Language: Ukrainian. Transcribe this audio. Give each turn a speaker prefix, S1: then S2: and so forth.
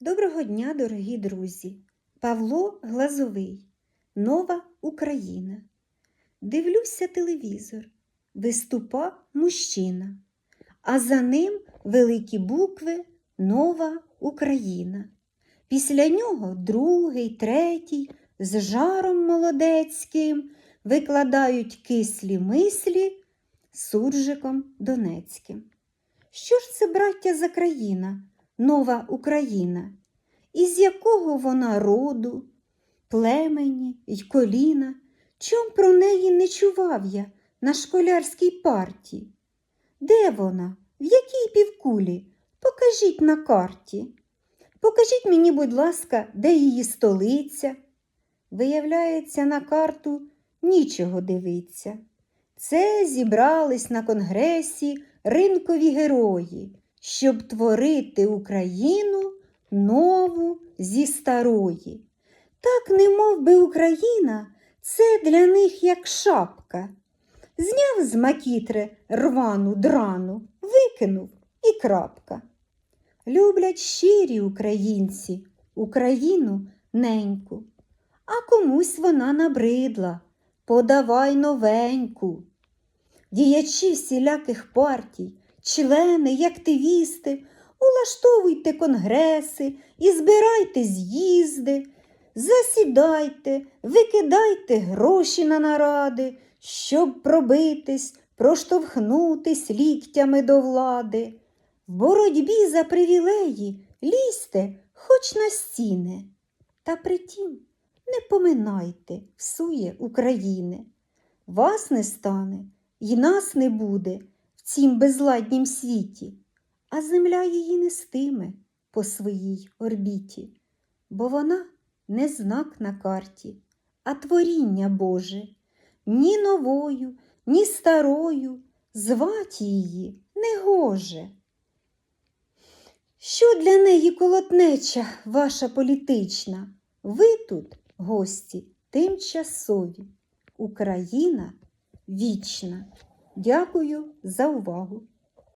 S1: Доброго дня, дорогі друзі! Павло Глазовий. Нова Україна. Дивлюся телевізор. Виступа мужчина, а за ним великі букви Нова Україна. Після нього другий, третій, з жаром молодецьким викладають кислі мислі суржиком Донецьким. Що ж це, браття, за країна? Нова Україна, із якого вона роду, племені й коліна, чом про неї не чував я на школярській парті? Де вона? В якій півкулі? Покажіть на карті. Покажіть мені, будь ласка, де її столиця. Виявляється, на карту нічого дивиться. Це зібрались на конгресі ринкові герої щоб творити Україну нову зі старої. Так, не мов би Україна, це для них як шапка. Зняв з макітри рвану драну, викинув і крапка. Люблять щирі українці Україну неньку, а комусь вона набридла. Подавай новеньку. Діячі всіляких партій члени й активісти, улаштовуйте конгреси і збирайте з'їзди, засідайте, викидайте гроші на наради, щоб пробитись, проштовхнутись ліктями до влади. В боротьбі за привілеї лізьте хоч на стіни. Та притім не поминайте всує України. Вас не стане і нас не буде цім безладнім світі, а земля її нестиме по своїй орбіті, бо вона не знак на карті, а творіння Боже, ні новою, ні старою звать її не гоже. Що для неї колотнеча ваша політична? Ви тут, гості, тимчасові, Україна вічна. Дякую за увагу!